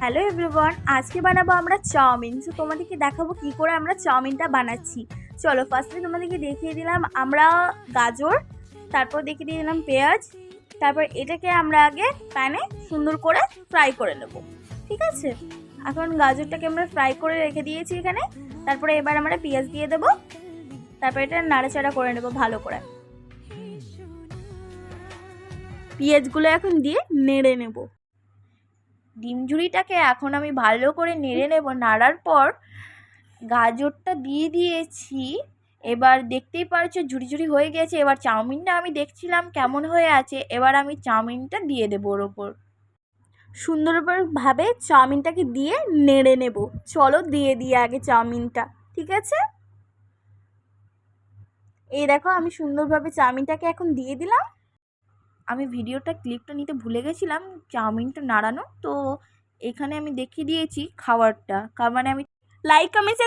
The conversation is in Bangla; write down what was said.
হ্যালো এভরিওয়ান আজকে বানাবো আমরা চাউমিন। তো তোমাদেরকে দেখাবো কি করে আমরা চাউমিনটা বানাচ্ছি। চলো ফার্স্টে তোমাদেরকে দেখিয়ে দিলাম আমরা গাজর, তারপর দেখিয়ে দিয়ে দিলাম পেঁয়াজ, তারপর এটাকে আমরা আগে প্যানে সুন্দর করে ফ্রাই করে নেব। ঠিক আছে? এখন গাজরটাকে আমরা ফ্রাই করে রেখে দিয়েছি এখানে। তারপরে এবার আমরা পেঁয়াজ দিয়ে দেবো। তারপর এটা নাড়াচাড়া করে নেব ভালো করে। পেঁয়াজগুলো এখন দিয়ে নেড়ে নেব। ডিম ঝুড়িটাকে এখন আমি ভালো করে নেড়ে নেব। নাড়ার পর গাজরটা দিয়ে দিয়েছি। এবার দেখতেই পারছ ঝুড়ি ঝুড়ি হয়ে গেছে। এবার চাউমিনটা আমি দেখছিলাম কেমন হয়ে আছে। এবার আমি চাউমিনটা দিয়ে দেবো ওর ওপর। সুন্দরভাবে চাউমিনটাকে দিয়ে নেড়ে নেব। চলো দিয়ে দিয়ে আগে চাউমিনটা, ঠিক আছে? এই দেখো আমি সুন্দরভাবে চাউমিনটাকে এখন দিয়ে দিলাম। আমি ভিডিওটা ক্লিপটা নিতে ভুলে গেছিলাম, চাউমিনটা নাড়ানো, তো এখানে আমি দেখিয়ে দিয়েছি খাবারটা মানে আমি লাইক কমেন্ট